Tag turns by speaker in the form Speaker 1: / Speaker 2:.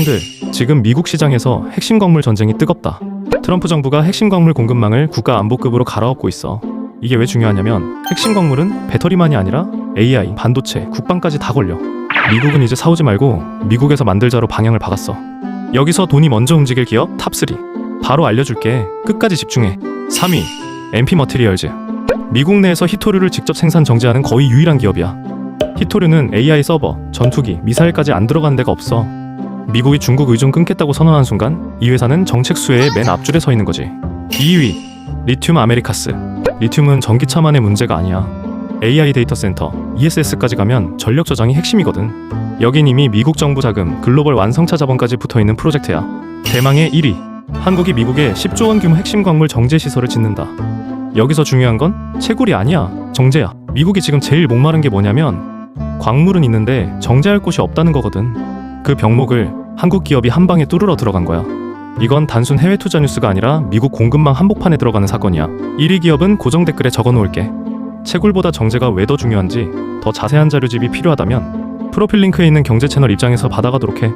Speaker 1: 형들, 지금 미국 시장에서 핵심 광물 전쟁이 뜨겁다. 트럼프 정부가 핵심 광물 공급망을 국가 안보급으로 갈아엎고 있어. 이게 왜 중요하냐면 핵심 광물은 배터리만이 아니라 AI, 반도체, 국방까지 다 걸려. 미국은 이제 사오지 말고 미국에서 만들자로 방향을 박았어. 여기서 돈이 먼저 움직일 기업 탑3. 바로 알려줄게. 끝까지 집중해. 3위, MP 머티리얼즈. 미국 내에서 히토류를 직접 생산 정제하는 거의 유일한 기업이야. 히토류는 AI 서버, 전투기, 미사일까지 안 들어간 데가 없어. 미국이 중국 의존 끊겠다고 선언한 순간 이 회사는 정책 수혜의 맨 앞줄에 서 있는 거지. 2위, 리튬 아메리카스. 리튬은 전기차만의 문제가 아니야. AI 데이터 센터, ESS까지 가면 전력 저장이 핵심이거든. 여긴 이미 미국 정부 자금, 글로벌 완성차 자본까지 붙어 있는 프로젝트야. 대망의 1위. 한국이 미국에 10조 원 규모 핵심 광물 정제 시설을 짓는다. 여기서 중요한 건 채굴이 아니야. 정제야. 미국이 지금 제일 목마른 게 뭐냐면 광물은 있는데 정제할 곳이 없다는 거거든. 그 병목을 한국 기업이 한 방에 뚫으러 들어간 거야. 이건 단순 해외 투자 뉴스가 아니라 미국 공급망 한복판에 들어가는 사건이야. 1위 기업은 고정 댓글에 적어 놓을게. 채굴보다 정제가 왜 더 중요한지 더 자세한 자료집이 필요하다면 프로필 링크에 있는 경제 채널 입장에서 받아가도록 해.